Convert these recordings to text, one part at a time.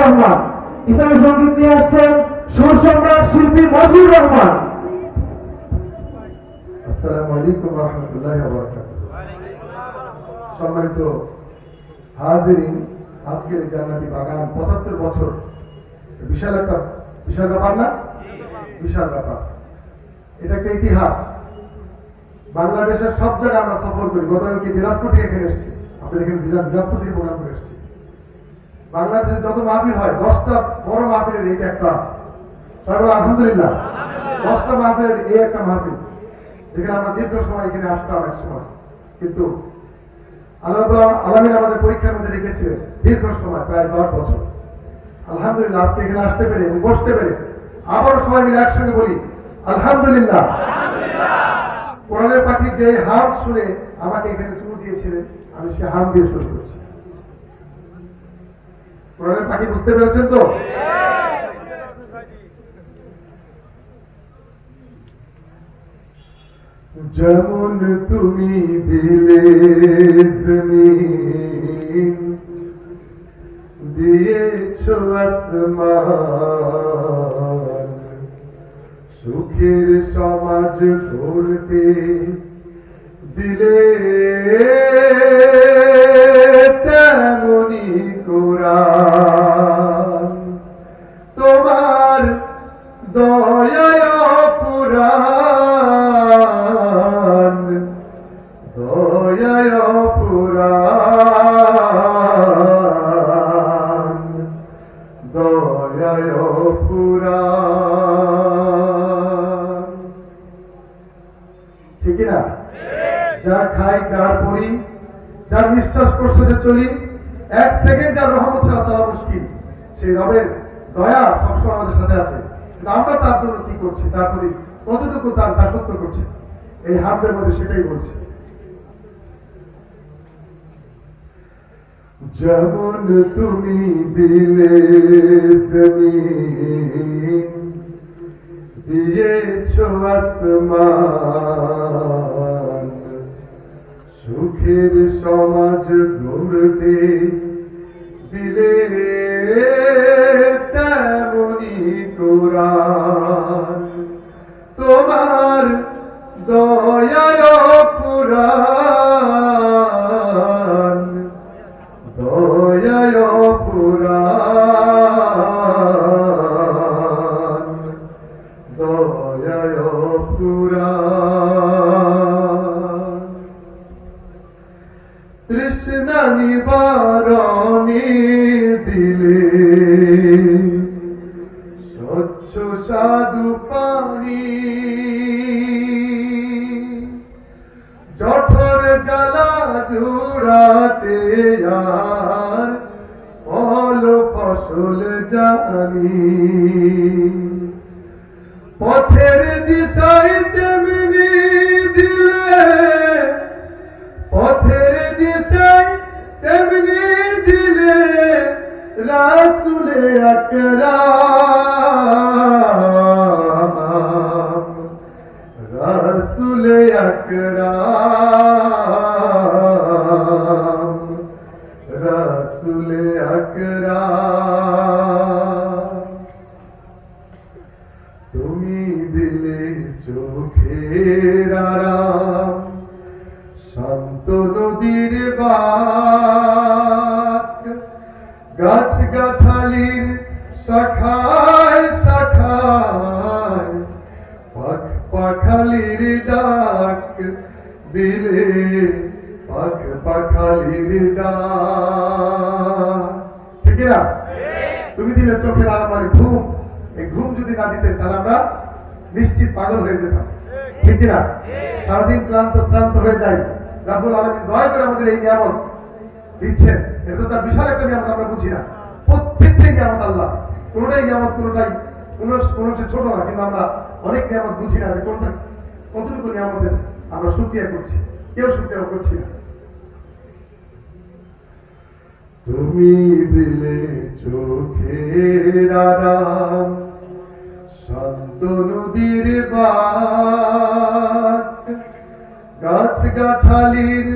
রহমান। ইসলামী সংগীত নিয়ে আসছেন সুর সম্রাট শিল্পী মজিবুর রহমান। সম্মানিত হাজিরিন, আজকের জান্নাতি বাগান পঁচাত্তর বছর। বিশাল একটা, বিশাল ব্যাপার না? বিশাল ব্যাপার। এটা একটা ইতিহাস। বাংলাদেশের সব জায়গায় আমরা সফর করি। গতকালকে দিনাজপুর থেকে এখানে এসেছি। আপনাদের এখানে দিনা- দিনাজপুর থেকে প্রোগ্রাম করে এসেছি। বাংলাদেশে যত মাহফিল হয়, দশটা বড় মাহফিলের এইটা একটা। বলো আলহামদুলিল্লাহ। দশটা মাহফিলের এই একটা মাহফিল। যেখানে আমরা দীর্ঘ সময় এখানে আসতাম এক সময়। কিন্তু আল্লাহ আলমিন আমাদের পরীক্ষার মধ্যে রেখেছিলেন দীর্ঘ সময়, প্রায় দশ বছর। আলহামদুলিল্লাহ, আজকে এখানে আসতে পেরে এবং বসতে পেরে আবারও সবাই মিলে একসঙ্গে বলি, আলহামদুলিল্লাহ। কোরআনের পাখির যে হাম শুনে আমাকে এখানে চুমু দিয়েছিলেন, আমি সে হাম দিয়ে শুরু করেছি। কোরআনের পাখি বুঝতে পেরেছেন তো? যেমন তুমি দিলে দিয়েছ আসমান। সুখের সমাজ গড়তে দিলে মধ্যে সেটাই বলছি। যেমন তুমি দিলে দিয়েছ আসমান সুখের সমাজ গড়তে দিলে তেমনি কোরআন দয়ায় জানি পথের দিশাই তেমনি দিলে পথের দিশাই তেমনি দিলে রাসুলে আকরাম তুমি দিলে চোখের আরাম শান্ত নদীর বাক গাছ পাগল হয়ে যেতাম। ঠিক না সারাদিন ক্লান্ত, শ্রান্ত হয়ে যায় রাহুল আলমী দয়া করে আমাদের এই নিয়ামত দিচ্ছেন। এটা তার বিশাল একটা নিয়ামত, আমরা বুঝি না। প্রত্যেকটাই নিয়ামত আল্লাহ। কোনোটাই নিয়ামত, কোনোটাই কোনো কোনো ছোট না, কিন্তু আমরা অনেক নিয়ামত বুঝি না যে কোনটা, কতটুকু নিয়ামতের আমরা সুক্রিয়া করছি। কেউ সুক্রিয়া করছি না। তুমি দিলে চোখের আরাম শান্ত নদীর বাক গাছ গাছালির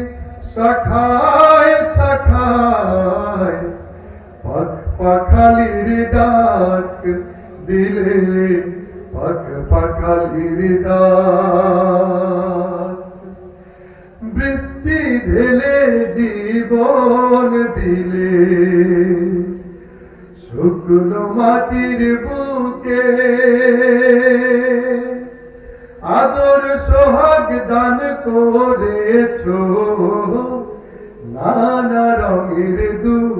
শাখায় শাখায় পাখ পাখালির ডাক দিলে পাখ পাখালির বৃষ্টি ঢেলে জীবন দিলে রঙের দুঃখে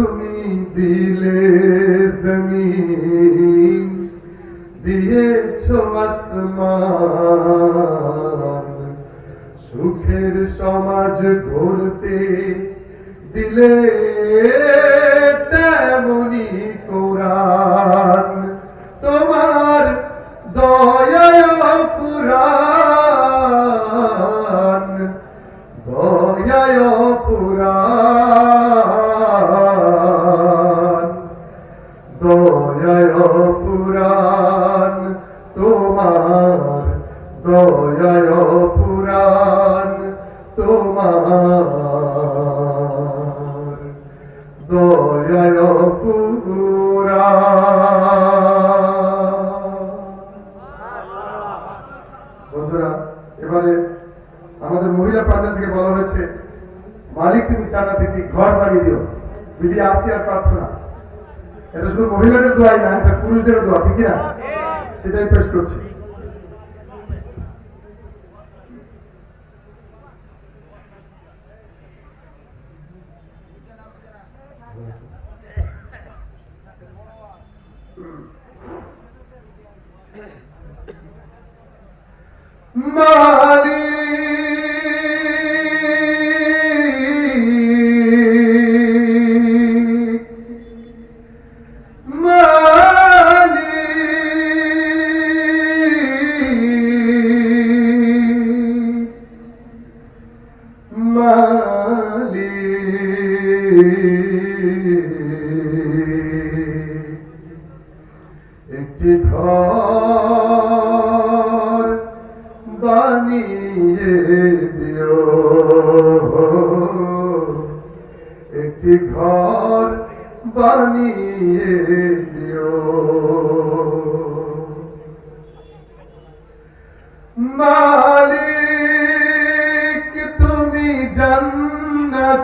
তুমি দিলে দয়ায় পুরাণ, তোমার দয়ায় পুরাণ, তোমার দয়ায় বন্ধুরা, এবারে আমাদের মহিলা প্রাণের থেকে বলা হয়েছে, মালিক তুমি জানাতে কি ঘর বাড়িয়ে দিও। বিধি আসিয়ার প্রার্থনা। এটা শুধু মহিলাদের দোয়াই না এটা পুরুষদের দোয়া ঠিক না সেটাই পেশ করছি।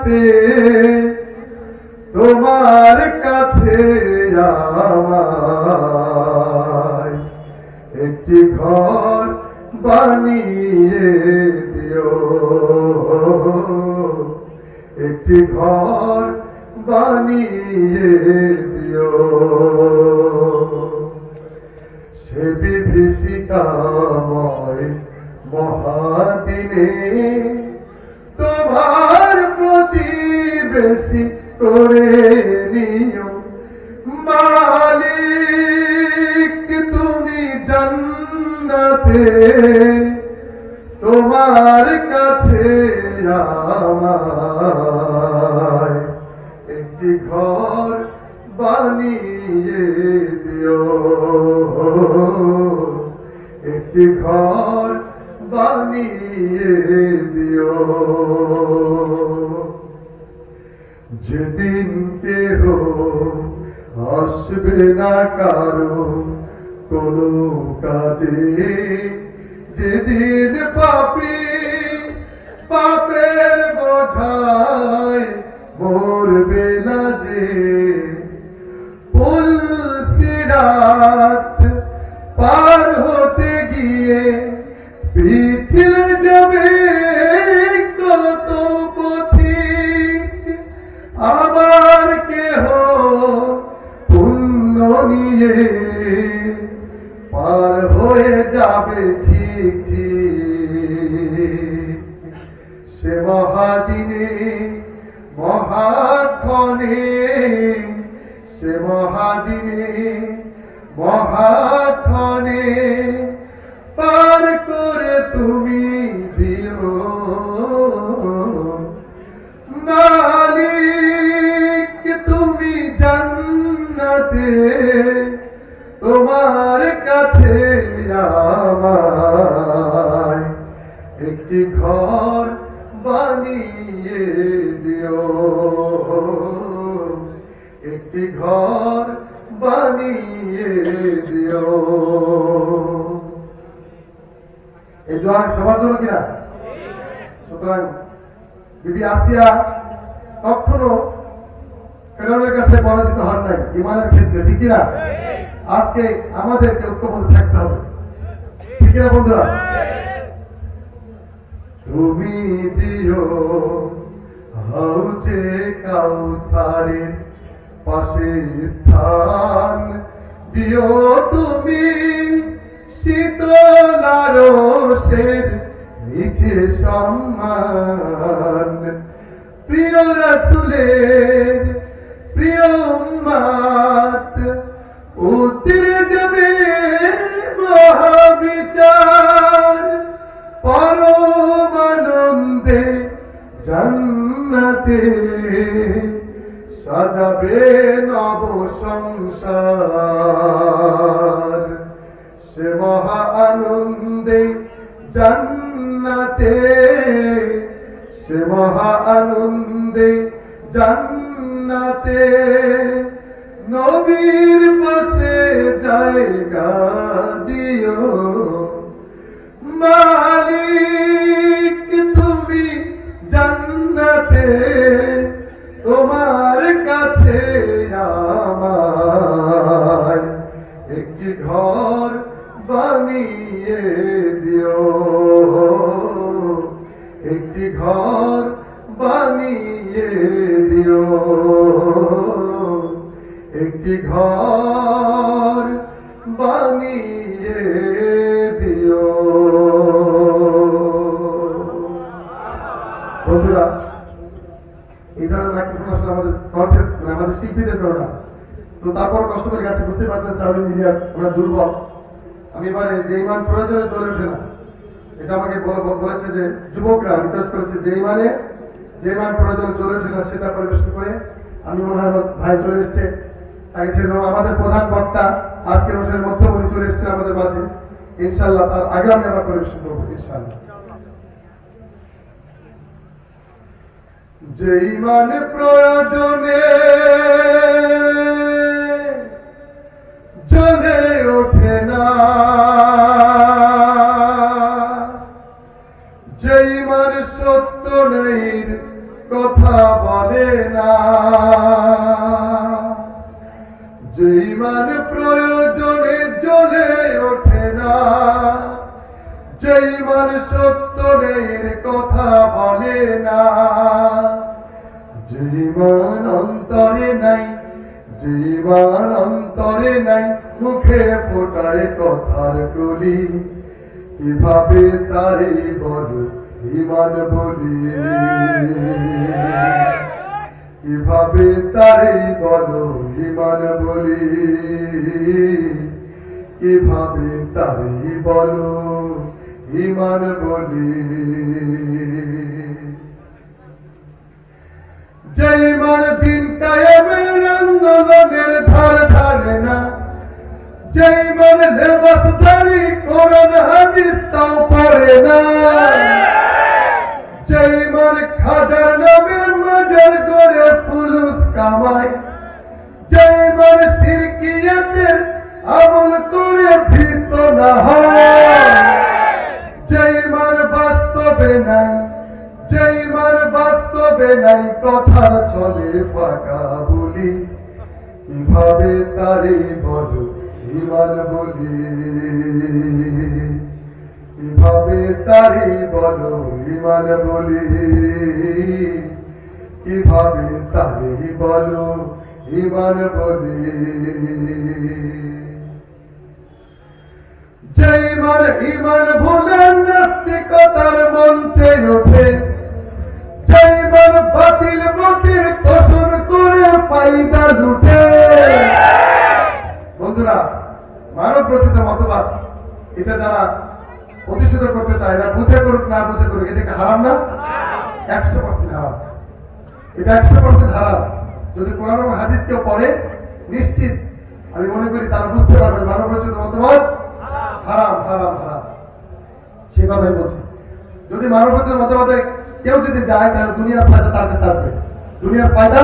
জান্নাতে তোমার কাছে একটি ঘর বানিয়ে দিও। একটি ঘর বানিয়ে দিও। সে বিভীষিকাময় মহাদিনে প্রতিবেশী করে নিও। মালিক, তুমি জান্নাতে, তোমার কাছে আমায় একটি ঘর বানিয়ে দিও। একটি ঘর বানিয়ে দিও। যেদিন কেহ আসবে না কারও কোনো কাজে, যেদিন পাপি পাপের বোঝায় মরবে না যে পুল সিরাত পার হতে পার হয়ে যাবে ঠিক সে মহাদিনে মহাক্ষণে সে মহাদিনে মহাক্ষণে পার করে তুমি একটি ঘর বানিয়ে দিও। একটি ঘর বানিয়ে দিও। এই দোয়া সবার জন্য কিনা? সুতরাং বিবি আসিয়া কখনো ফেরানোর কাছে পরাজিত হন নাই ইমানের ক্ষেত্রে, ঠিক আজকে আমাদেরকে ঐক্যবদ্ধ থাকতে হবে। কিনা বন্ধুরা? তুমি দিও হাউজে কাউসারের পাশে স্থান দিও তুমি শীতলারসের নিচে সম্মান। প্রিয় রসুলের প্রিয় উম্মাত উত্তর যাবে মহাবিচার পরমানন্দে জান্নাতে সাজাবে নব সংসার। সে মহা আনন্দে জান্নাতে সে মহা আনন্দে জান্নাতে নবীর পাশে জায়গা দিও। মালিক তুমি জান্নাতে তোমার কষ্ট করে গেছে বুঝতে পারছেন সাউন্ড ইঞ্জিনিয়ার ওরা দুর্বল। আমি এবারে যে ইমান প্রয়োজনে চলে ওঠে না, এটা আমাকে বলে- বলে- বলেছে যে যুবকরা রিকোয়েস্ট করেছে, যে ইমানে যে ইমান প্রয়োজনে চলে ওঠে না, সেটা পরিবেশন করে আমি মনে হয় ভাই চলে এসছে। তাকে ছিল আমাদের প্রধান বক্তা আজকের অনুষ্ঠানের মধ্যমণি চলে এসছে আমাদের মাঝে। ইনশাল্লাহ তার আগে আমি আবার পরিবেশন করব ইনশাল্লাহ যেই মানে প্রয়োজনে জ্বলে ওঠে কীভাবে তারে বল, ইমান বলি। কীভাবে তারে বলো, ইমান বলি। কীভাবে তারে বলো, ইমান বলি। যেই মান দিন কায়েমের আন্দোলনের ধার ধারে না যেই মনে লেবাসধারী করোনা হাদিস তাও পড়ে না। বলে কীভাবে তারে বলো ইমান বলে। যে ইমান ভুলেন নাস্তিকতার মঞ্চে ওঠে যে ইমান বাতিল মতির তোষণ করে পাইদা লুটে। বন্ধুরা, মানব রচিত মতবাদ, এটা যারা প্রতিষ্ঠিত করতে চায় এরা বুঝে করুক, না বুঝে করুক, এটাকে হারাম না? একশো পার্সেন্ট হারাম। এটা একশো পার্সেন্ট হারাম। যদি কোরআন হাদিস কেউ পড়ে, নিশ্চিত, আমি মনে করি তারা বুঝতে পারবে মানব রচিত মতবাদ? হারাম হারাম হারাম। সে কথাই বলছি। যদি মানব রচিত মতবাদে কেউ যদি যায়, তাহলে দুনিয়ার ফায়দা তার কাছে আসবে। দুনিয়ার ফায়দা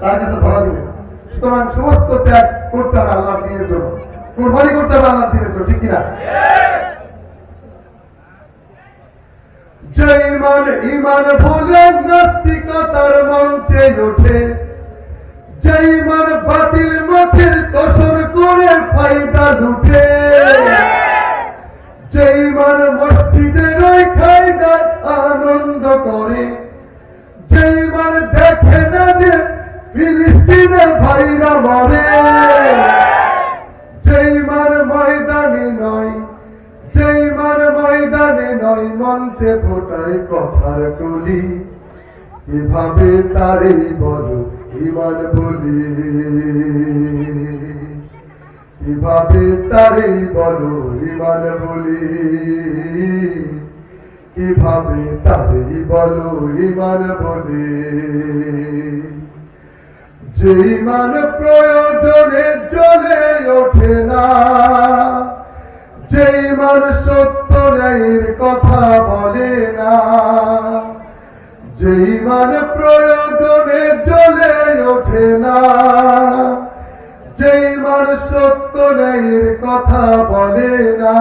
তার কাছে ধরা দিবে। সুতরাং সমস্ত ত্যাগ করতে হবে আল্লাহ দিনের জন্য। কোরবানি করতে হবে আল্লাহ দিনের জন্য, ঠিক কিনা? যে ইমান ইমান ভুলে নাস্তিকতার মঞ্চে ওঠে যে ইমান বাতিল মতের কসর এভাবে বলো, ইমান বলি। কীভাবে তারেই বলো, ইমান বলি। কীভাবে তারেই বলো, ইমান বলি। যে ইমান প্রয়োজনে জ্বলে ওঠে না, যে ইমান সত্য ন্যায়ের কথা বলে না। যে ইমান প্রয়োজনে জ্বলে ওঠে না যে ইমান সত্য ন্যায়ের কথা বলে না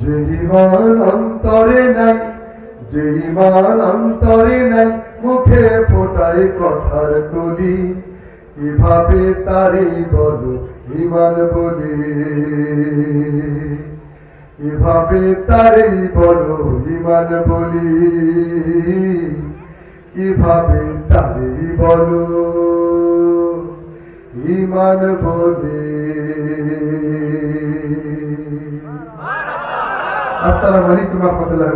যে ইমান অন্তরে নাই যে ইমান অন্তরে নাই, মুখে ফোটায় কথার কলি, কীভাবে তারই বলো ইমান বলি? কীভাবে তারই বলো ইমান বলি? কীভাবে তারই বলো ইমান বলি? আসসালামু আলাইকুম রহমতুল্লাহ